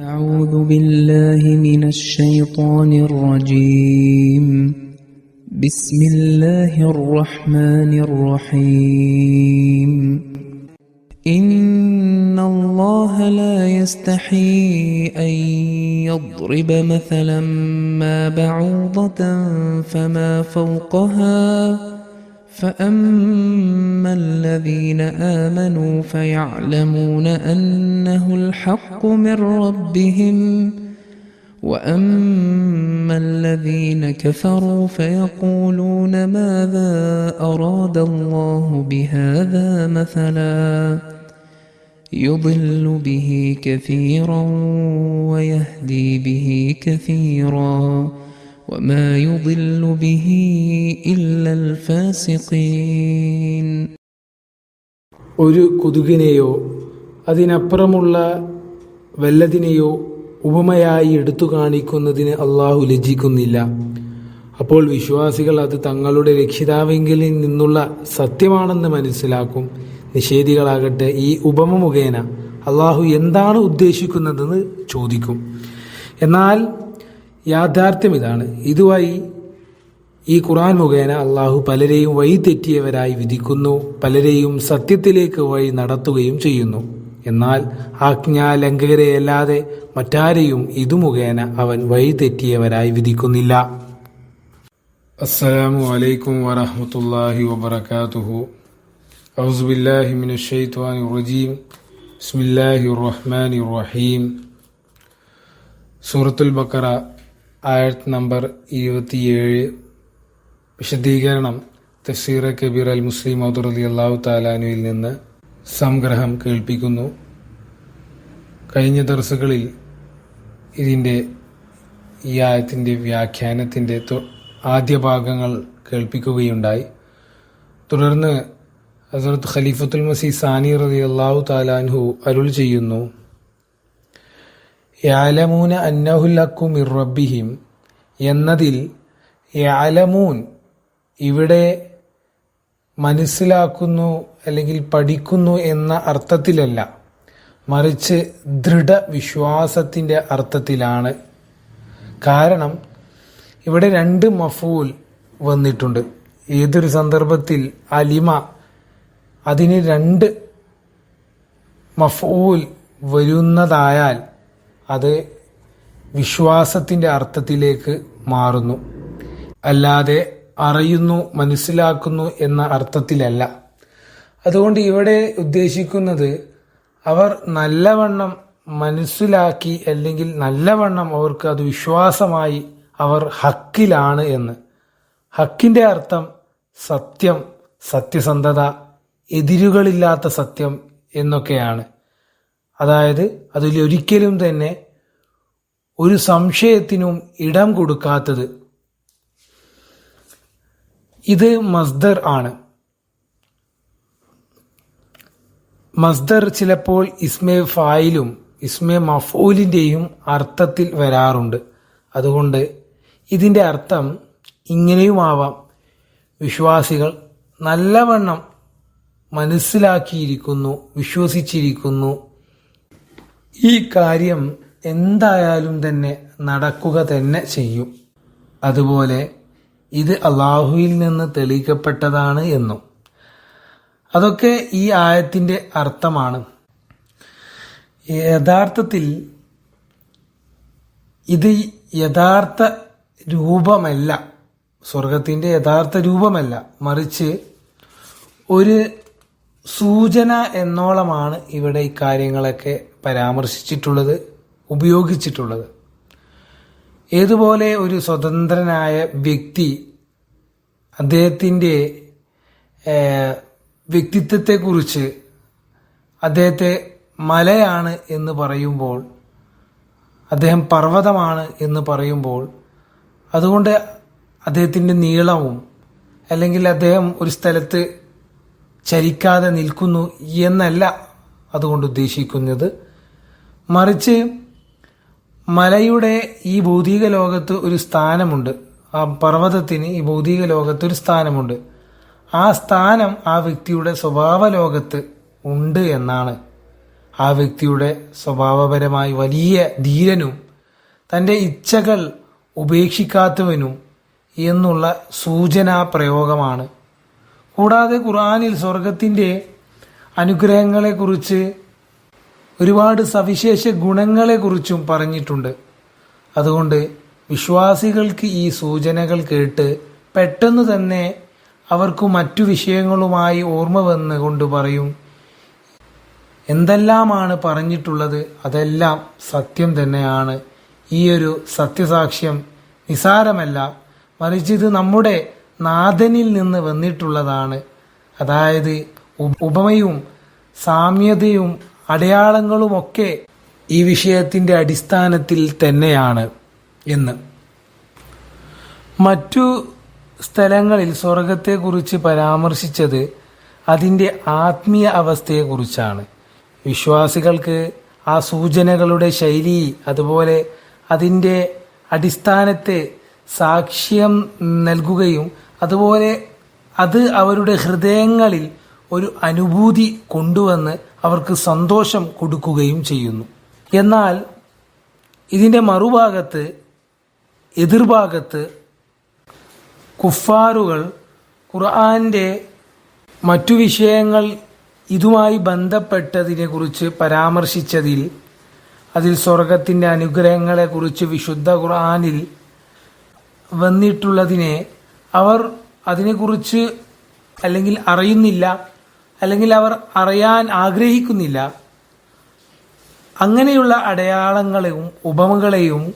أعوذ بالله من الشيطان الرجيم. بسم الله الرحمن الرحيم. إن الله لا يستحي أن يضرب مثلا ما بعوضة فما فوقها فأما الذين آمنوا فيعلمون أنه الحق من ربهم وأما الذين كفروا فيقولون ماذا أراد الله بهذا مثلا يضل به كثيرا ويهدي به كثيرا وما يضل به إلا الفاسقين ഒരു കൊതുകിനെയോ അതിനപ്പുറമുള്ള വല്ലതിനെയോ ഉപമയായി എടുത്തു കാണിക്കുന്നതിന് അള്ളാഹു ലജ്ജിക്കുന്നില്ല അപ്പോൾ വിശ്വാസികൾ അത് തങ്ങളുടെ രക്ഷിതാവെങ്കിൽ നിന്നുള്ള സത്യമാണെന്ന് മനസ്സിലാക്കും നിഷേധികളാകട്ടെ ഈ ഉപമ മുഖേന അള്ളാഹു എന്താണ് ഉദ്ദേശിക്കുന്നതെന്ന് ചോദിക്കും എന്നാൽ യാഥാർത്ഥ്യം ഇതാണ്. ഇതുമായി ഈ ഖുറാൻ മുഖേന അള്ളാഹു പലരെയും വഴിതെറ്റിയവരായി വിധിക്കുന്നു പലരെയും സത്യത്തിലേക്ക് വഴി നടത്തുകയും ചെയ്യുന്നു. എന്നാൽ ആജ്ഞാലംഘകരെയല്ലാതെ മറ്റാരെയും ഇതു മുഖേന അവൻ വഴിതെറ്റിയവരായി വിധിക്കുന്നില്ല. അസ്സലാമു അലൈക്കും വറഹമത്തല്ലാഹി വബർക്കാത്തുഹു ഔസുബില്ലാഹി റജീം റഹീം സൂറത്തുൽ ബക്കറ ആയത്ത് നമ്പർ ഇരുപത്തിയേഴ്. വിശദീകരണം. തഫ്സീർ കബീർ അൽ മുസ്ലിം ഔദുറലി അള്ളാഹു താലാനുവിൽ നിന്ന് സംഗ്രഹം കേൾപ്പിക്കുന്നു. കഴിഞ്ഞ ദർസുകളിൽ ഇതിന്റെ ഈ ആയത്തിന്റെ വ്യാഖ്യാനത്തിന്റെ ആദ്യ ഭാഗങ്ങൾ കേൾപ്പിക്കുകയുണ്ടായി. തുടർന്ന് ഹസരത്ത് ഖലീഫത്തുൽ മസീ സാനി റതി അള്ളാഹു താലാൻഹു അരുൾ ചെയ്യുന്നു. യാലമൂന അന്നഹുല്ലക്കു മിർ റബ്ബിഹിം എന്നതിൽ യാലമൂൻ ഇവിടെ മനസ്സിലാക്കുന്നു അല്ലെങ്കിൽ പഠിക്കുന്നു എന്ന അർത്ഥത്തിലല്ല. മറിച്ച് ദൃഢവിശ്വാസത്തിന്റെ അർത്ഥത്തിലാണ്. കാരണം ഇവിടെ രണ്ട് മഫൂൽ വന്നിട്ടുണ്ട്. ഏതൊരു സന്ദർഭത്തിൽ അലിമ അതിന് രണ്ട് മഫൂൽ വരുന്നതായാൽ അത് വിശ്വാസത്തിന്റെ അർത്ഥത്തിലേക്ക് മാറുന്നു. അല്ലാതെ അറിയുന്നു മനസ്സിലാക്കുന്നു എന്ന അർത്ഥത്തിലല്ല. അതുകൊണ്ട് ഇവിടെ ഉദ്ദേശിക്കുന്നത് അവർ നല്ലവണ്ണം മനസ്സിലാക്കി അല്ലെങ്കിൽ നല്ലവണ്ണം അവർക്ക് അത് വിശ്വാസമായി അവർ ഹക്കിലാണ് എന്ന്. ഹക്കിന്റെ അർത്ഥം സത്യം സത്യസന്ധത എതിരുകളില്ലാത്ത സത്യം എന്നൊക്കെയാണ്. അതായത് അതിലൊരിക്കലും തന്നെ ഒരു സംശയത്തിനും ഇടം കൊടുക്കാത്തത്. ഇത് മസ്ദർ ആണ്. മസ്ദർ ചിലപ്പോൾ ഇസ്മെ ഫായിലും ഇസ്മെ മഫൂലിന്റെയും അർത്ഥത്തിൽ വരാറുണ്ട്. അതുകൊണ്ട് ഇതിന്റെ അർത്ഥം ഇങ്ങനെയുമാവാം. വിശ്വാസികൾ നല്ലവണ്ണം മനസ്സിലാക്കിയിരിക്കുന്നു വിശ്വസിച്ചിരിക്കുന്നു. ഈ കാര്യം എന്തായാലും തന്നെ നടക്കുക തന്നെ ചെയ്യും. അതുപോലെ ഇത് അള്ളാഹുവിൽ നിന്ന് തെളിയിക്കപ്പെട്ടതാണ് എന്നും. അതൊക്കെ ഈ ആയത്തിന്റെ അർത്ഥമാണ്. യഥാർത്ഥത്തിൽ ഇത് യഥാർത്ഥ രൂപമല്ല. സ്വർഗത്തിന്റെ യഥാർത്ഥ രൂപമല്ല. മറിച്ച് ഒരു സൂചന എന്നോളമാണ് ഇവിടെ ഈ കാര്യങ്ങളൊക്കെ പരാമർശിച്ചിട്ടുള്ളത്. ഉപയോഗിച്ചിട്ടുള്ളത്. ഏതുപോലെ ഒരു സ്വതന്ത്രനായ വ്യക്തി അദ്ദേഹത്തിന്റെ വ്യക്തിത്വത്തെക്കുറിച്ച് അദ്ദേഹത്തെ മലയാണ് എന്ന് പറയുമ്പോൾ അദ്ദേഹം പർവതമാണ് എന്ന് പറയുമ്പോൾ അതുകൊണ്ട് അദ്ദേഹത്തിന്റെ നീളവും അല്ലെങ്കിൽ അദ്ദേഹം ഒരു സ്ഥലത്ത് ചലിക്കാതെ നിൽക്കുന്നു എന്നല്ല അതുകൊണ്ട് ഉദ്ദേശിക്കുന്നത്. മറിച്ച് മലയുടെ ഈ ഭൗതിക ലോകത്ത് ഒരു സ്ഥാനമുണ്ട്. ആ പർവതത്തിന് ഈ ഭൗതിക ലോകത്ത് ഒരു സ്ഥാനമുണ്ട്. ആ സ്ഥാനം ആ വ്യക്തിയുടെ സ്വഭാവ ലോകത്ത് ഉണ്ട് എന്നാണ്. ആ വ്യക്തിയുടെ സ്വഭാവപരമായി വലിയ ധീരനും തന്റെ ഇച്ഛകൾ ഉപേക്ഷിക്കാത്തവനും എന്നുള്ള സൂചനാ പ്രയോഗമാണ്. കൂടാതെ ഖുർആനിൽ സ്വർഗത്തിന്റെ അനുഗ്രഹങ്ങളെക്കുറിച്ച് ഒരുപാട് സവിശേഷ ഗുണങ്ങളെക്കുറിച്ചും പറഞ്ഞിട്ടുണ്ട്. അതുകൊണ്ട് വിശ്വാസികൾക്ക് ഈ സൂചനകൾ കേട്ട് പെട്ടെന്ന് തന്നെ അവർക്ക് മറ്റു വിഷയങ്ങളുമായി ഓർമ്മ വന്നുകൊണ്ട് പറയും. എന്തെല്ലാമാണ് പറഞ്ഞിട്ടുള്ളത് അതെല്ലാം സത്യം തന്നെയാണ്. ഈ ഒരു സത്യസാക്ഷ്യം നിസാരമല്ല. മറിച്ച് ഇത് നമ്മുടെ നാഥനിൽ നിന്ന് വന്നിട്ടുള്ളതാണ്. അതായത് ഉപമയും സാമ്യതയും അടയാളങ്ങളുമൊക്കെ ഈ വിഷയത്തിന്റെ അടിസ്ഥാനത്തിൽ തന്നെയാണ് എന്ന്. മറ്റു സ്ഥലങ്ങളിൽ സ്വർഗത്തെക്കുറിച്ച് പരാമർശിച്ചത് അതിന്റെ ആത്മീയ അവസ്ഥയെക്കുറിച്ചാണ്. വിശ്വാസികൾക്ക് ആ സൂചനകളുടെ ശൈലി അതുപോലെ അതിന്റെ അടിസ്ഥാനത്തെ സാക്ഷ്യം നൽകുകയും അതുപോലെ അത് അവരുടെ ഹൃദയങ്ങളിൽ ഒരു അനുഭൂതി കൊണ്ടുവന്ന് അവർക്ക് സന്തോഷം കൊടുക്കുകയും ചെയ്യുന്നു. എന്നാൽ ഇതിന്റെ മറുഭാഗത്ത് എതിർഭാഗത്ത് കുഫാറുകൾ ഖുർആാന്റെ മറ്റു വിഷയങ്ങൾ ഇതുമായി ബന്ധപ്പെട്ടതിനെക്കുറിച്ച് പരാമർശിച്ചതിൽ അതിൽ സ്വർഗത്തിന്റെ അനുഗ്രഹങ്ങളെക്കുറിച്ച് വിശുദ്ധ ഖുർആാനിൽ വന്നിട്ടുള്ളതിനെ അവർ അതിനെക്കുറിച്ച് അല്ലെങ്കിൽ അറിയുന്നില്ല. അല്ലെങ്കിൽ അവർ അറിയാൻ ആഗ്രഹിക്കുന്നില്ല. അങ്ങനെയുള്ള അടയാളങ്ങളെയും ഉപമകളെയും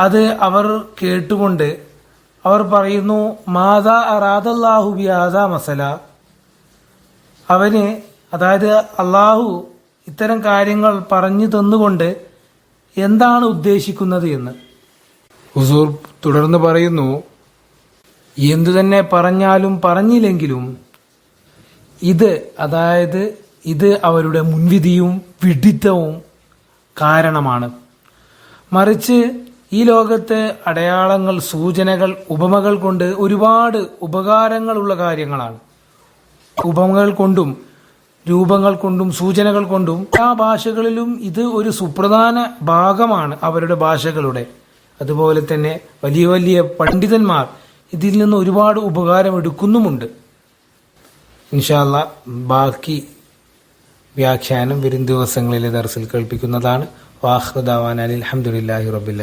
അത് അവർ കേട്ടുകൊണ്ട് അവർ പറയുന്നു മാതാ അറാദല്ലാഹു ബിയാദ മസല. അവന് അതായത് അള്ളാഹു ഇത്തരം കാര്യങ്ങൾ പറഞ്ഞു തന്നുകൊണ്ട് എന്താണ് ഉദ്ദേശിക്കുന്നത് എന്ന്. ഹുസൂർ തുടർന്ന് പറയുന്നു എന്തു തന്നെ പറഞ്ഞാലും പറഞ്ഞില്ലെങ്കിലും ഇത് അതായത് ഇത് അവരുടെ മുൻവിധിയും വിഡിത്തവും കാരണമാണ്. മറിച്ച് ഈ ലോകത്ത് അടയാളങ്ങൾ സൂചനകൾ ഉപമകൾ കൊണ്ട് ഒരുപാട് ഉപകാരങ്ങളുള്ള കാര്യങ്ങളാണ്. ഉപമകൾ കൊണ്ടും രൂപങ്ങൾ കൊണ്ടും സൂചനകൾ കൊണ്ടും ആ ഭാഷകളിലും ഇത് ഒരു സുപ്രധാന ഭാഗമാണ് അവരുടെ ഭാഷകളുടെ. അതുപോലെ തന്നെ വലിയ വലിയ പണ്ഡിതന്മാർ ഇതിൽ നിന്ന് ഒരുപാട് ഉപകാരം എടുക്കുന്നുമുണ്ട് ഇൻഷാല്ല ബാക്കി വ്യാഖ്യാനം വരും ദിവസങ്ങളിലെ ദർസിൽ കേൾപ്പിക്കുന്നതാണ്. വാഹൃദാവാൻ അലി അലഹമുല്ലാഹി റബിൻ